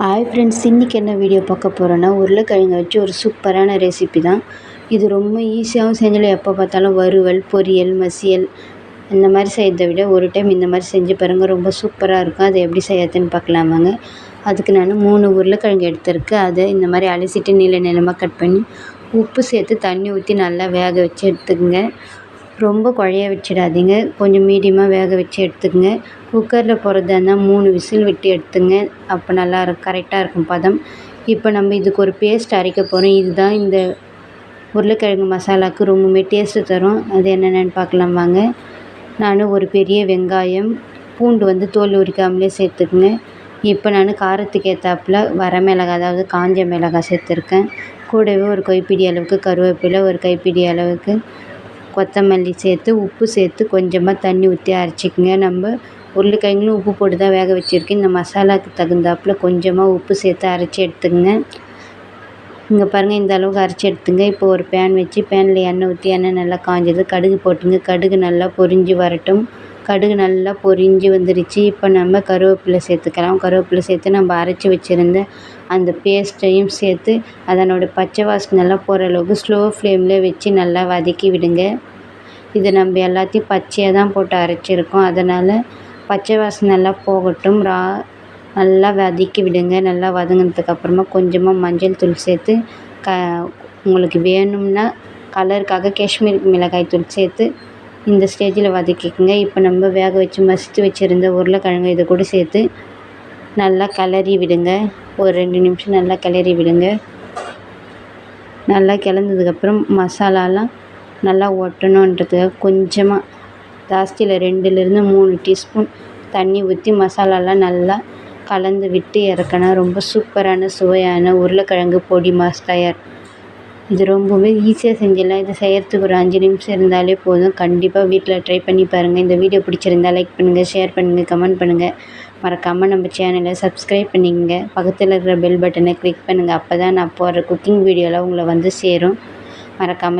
Hi friends இன்றைக்கி என்ன video பார்க்க போகிறோன்னா உருளைக்கிழங்கை வச்சு ஒரு சூப்பரான ரெசிபி தான். இது ரொம்ப ஈஸியாகவும் செஞ்சிடலாம் எப்போ பார்த்தாலும் வறுவல் பொரியல் மசியல் இந்த மாதிரி செய்கிறத விட ஒரு டைம் இந்த மாதிரி செஞ்சு பாருங்கள் ரொம்ப சூப்பராக இருக்கும். அதை எப்படி செய்யறதுன்னு பார்க்கலாம் வாங்க. அதுக்கு நான் மூணு உருளைக்கிழங்கு எடுத்திருக்கு அதை இந்த மாதிரி அலசிட்டு நீள நிலமாக கட் பண்ணி உப்பு சேர்த்து தண்ணி ஊற்றி நல்லா வேக வச்சு எடுத்துக்கோங்க. ரொம்ப குழைய வச்சிடாதீங்க. கொஞ்சம் மீடியமாக வேக வச்சு எடுத்துக்கங்க. குக்கரில் போடுறதா இருந்தால் மூணு விசில் விட்டு எடுத்துங்க. அப்போ நல்லா இருக்கும் கரெக்டாக இருக்கும் பதம். இப்போ நம்ம இதுக்கு ஒரு பேஸ்ட் அரைக்க போகிறோம் இதுதான் இந்த உருளைக்கிழங்கு மசாலாவுக்கு ரொம்பவுமே டேஸ்ட்டு தரும். அது என்னென்னு பார்க்கலாம் வாங்க. நான் ஒரு பெரிய வெங்காயம் பூண்டு வந்து தோல் உரிக்காமலே சேர்த்துக்குங்க. இப்போ நான் காரத்துக்கு ஏற்றாப்புல வர மிளகாய் அதாவது காஞ்ச மிளகாய் சேர்த்துருக்கேன். கூடவே ஒரு கைப்பிடி அளவுக்கு கருவேப்பிலை ஒரு கைப்பிடி அளவுக்கு கொத்தமல்லி சேர்த்து உப்பு சேர்த்து கொஞ்சமாக தண்ணி ஊற்றி அரைச்சிக்கங்க. நம்ம உருளைக்கிழங்குலையும் உப்பு போட்டு தான் வேக வச்சுருக்கேன். இந்த மசாலாவுக்கு தகுந்தாப்புல கொஞ்சமாக உப்பு சேர்த்து அரைச்சி எடுத்துக்கங்க. இங்கே பாருங்கள் இந்த அளவுக்கு அரைச்சி எடுத்துங்க. இப்போ ஒரு பேன் வச்சு பேனில் எண்ணெய் ஊற்றி எண்ணெய் நல்லா காஞ்சது கடுகு போட்டுங்க. கடுகு நல்லா பொரிஞ்சு வரட்டும். கடுகு நல்லா பொரிஞ்சு வந்துடுச்சு இப்போ நம்ம கருவேப்பிலை சேர்த்துக்கலாம். கருவேப்பிலை சேர்த்து நம்ம அரைச்சி வச்சுருந்த அந்த பேஸ்ட்டையும் சேர்த்து அதனோட பச்சை வாசனை நல்லா போகிற அளவுக்கு ஸ்லோ ஃப்ளேமில் வச்சு நல்லா வதக்கி விடுங்க. இது நம்ம எல்லாத்தையும் பச்சையாக தான் போட்டு அரைச்சிருக்கோம். அதனால் பச்சை வாசனை நல்லா போகட்டும். ரா நல்லா வதக்கி விடுங்க. நல்லா வதங்கினதுக்கப்புறமா கொஞ்சமாக மஞ்சள் தூள் சேர்த்து க உங்களுக்கு வேணும்னா கலருக்காக காஷ்மீர் மிளகாய் தூள் சேர்த்து இந்த ஸ்டேஜில் வதக்கிக்கோங்க. இப்போ நம்ம வேக வச்சு மசித்து வச்சுருந்த உருளைக்கிழங்கு இதை கூட சேர்த்து நல்லா கிளறி விடுங்க. ஒரு ரெண்டு நிமிஷம் நல்லா கிளறி விடுங்க. நல்லா கிளந்ததுக்கப்புறம் மசாலாலாம் நல்லா ஒட்டணுன்றதுக்காக கொஞ்சமாக ஜாஸ்தியில் ரெண்டுலேருந்து மூணு டீஸ்பூன் தண்ணி ஊற்றி மசாலாலாம் நல்லா கலந்து விட்டு இறக்கணும். ரொம்ப சூப்பரான சுவையான உருளைக்கிழங்கு பொடி மாஸ் தயார். இது ரொம்பவே ஈஸியாக செஞ்சிடலாம். இது செய்கிறதுக்கு ஒரு அஞ்சு நிமிஷம் இருந்தாலே போதும். கண்டிப்பாக வீட்டில் ட்ரை பண்ணி பாருங்கள் இந்த வீடியோ பிடிச்சிருந்தா லைக் பண்ணுங்கள் ஷேர் பண்ணுங்கள் கமெண்ட் பண்ணுங்கள் மறக்காமல் நம்ம சேனலை சப்ஸ்கிரைப் பண்ணிக்கங்க. பக்கத்தில் இருக்கிற பெல் பட்டனை கிளிக் பண்ணுங்கள் அப்போ தான் நான் போடுற குக்கிங் வீடியோலாம் உங்களை வந்து சேரும். மறக்காமல்